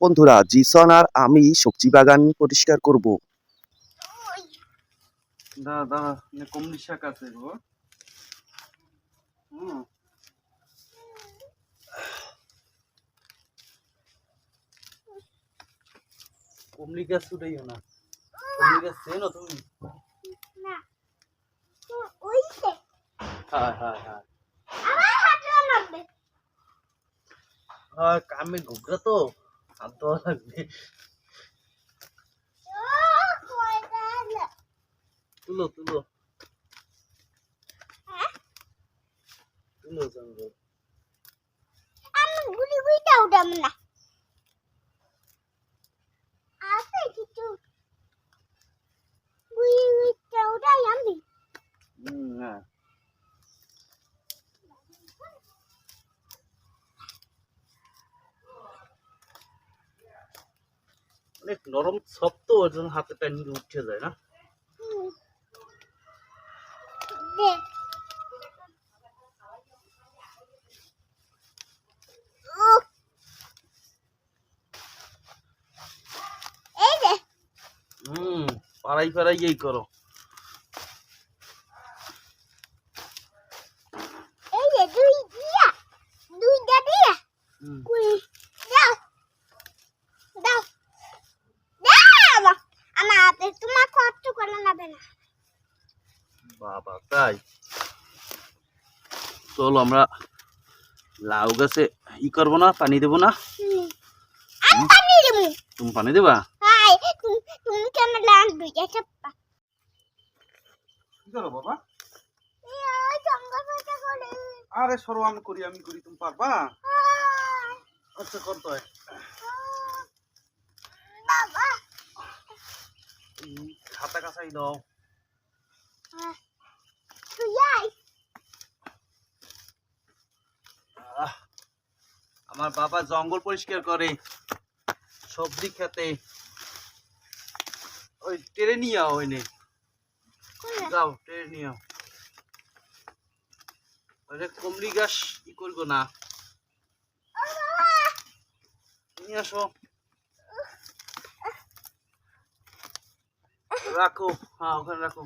বন্ধুরা জিসন আর আমি সবজি বাগান পরিষ্কার করব। কমলি শাক আছে গো। হুম। কমলি গাছ ছুটাইও না। কমলি গাছ চেনো তুমি? না। ওই যে হ্যাঁ হ্যাঁ হ্যাঁ আমার হাতে লাগবে আর কামে ঘুগরা তো হাত ধোয়া লাগবে ও কয়টা না তুলো তুলো হ্যাঁ তুলো জঙ্গল আমি গুলি গুলিটা উঠাম না আছে কিছু গুলি গুলিটা উঠাই আমি হুম হ্যাঁ অনেক নরম শক্ত ওর জন্য হাতে টাইম উঠে যায় না হুম। পাড়াই পাড়াই এই করো এই যে দুই দিয়া দুইটা দিয়া হুম কুড়ি দাও দাও দাও আমার হাতে তোমার কষ্ট করে নেবে না বাবা তাই? চলো আমরা লাউ গাছে ই করব না পানি দেবো না। পানি দেবো। তুমি পানি দেবা? আরে সরো আমি করি আমি করি তুমি পারবা? আচ্ছা করতে হয় খাতা কাছাই দাও। আমার বাবা জঙ্গল পরিষ্কার করে সবজি খেতে। ওই টেরে নিয়ে আও ওই যাও টেরে নিয়ে আও। কমলি গাছ ই করব না। নিয়ে আসো। রাখো হ্যাঁ ওখানে রাখো।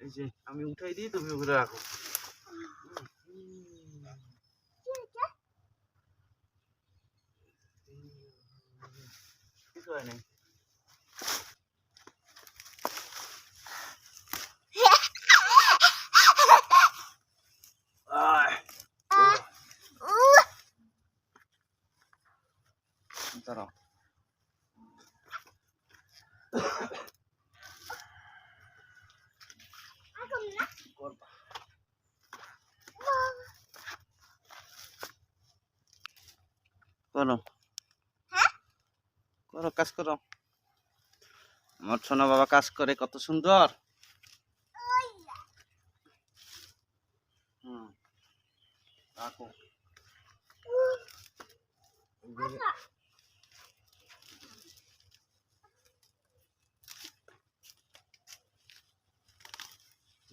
এই যে আমি উঠাই দিই তুমি ওখানে রাখো কি হয়েছে? কিছু হয় নাই আয়, আহ, উহ, দাঁড়াও এখন না করবা। বাবা, করো। হ্যাঁ? করো কাজ করো। আমার সোনা বাবা কাজ করে কত সুন্দর। রাখো।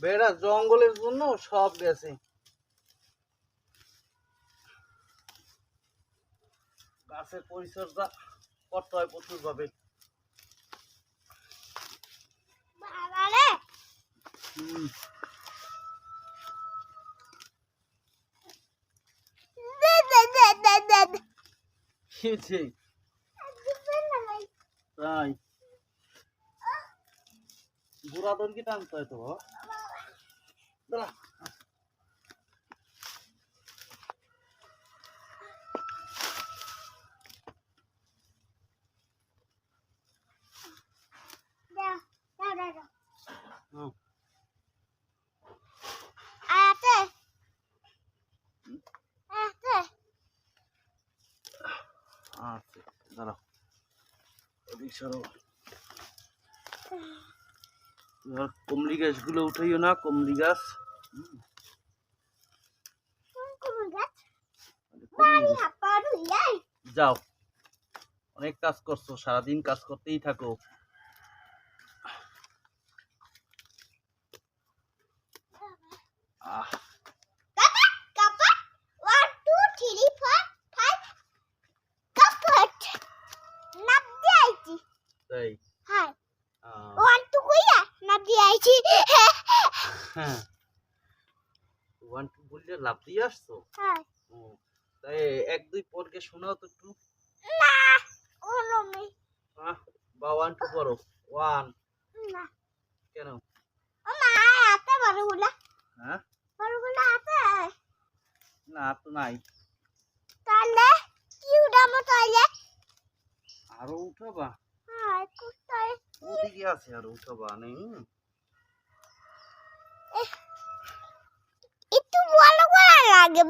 বেড়া জঙ্গলের জন্য সব গেছে। গাছের পরিচর্যা করতে হয় প্রচুর ভাবে। খেয়েছে। তাই বুড়া দনকে টানতে হয় তো বাবা। দাঁড়া। দাও, দাও, দাও, দাও। হুম। আয়াতে। আয়াতে। আচ্ছা দাঁড়াও। ওদিক সরো এবার কমলি গাছগুলো উঠাইও না গাছ। কমলি গাছ। যাও। অনেক কাজ করছ সারাদিন কাজ করতেই থাকো। আহ। তাই? হ্যাঁ। ওয়ান টু কইয়া না দিয়েছি হ্যাঁ। ওয়ান টু বললে লাভ দিয়ে আসছো? হ্যাঁ। ও, তাই এক দুই পরকে শোনাও তো একটু। না ওলো মি আহ, বা ওয়ান টু পড়ো ওয়ান। না। কেন? ও মা আতে বড়গুলা হ্যাঁ? বড়গুলা আছে না তো নাই। তাহলে কি উড়াবো তাহলে? আরও উঠাবা। ওদিকে আছে আর উঠাবা নেই? একটু বড় লাগে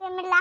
পেমেলা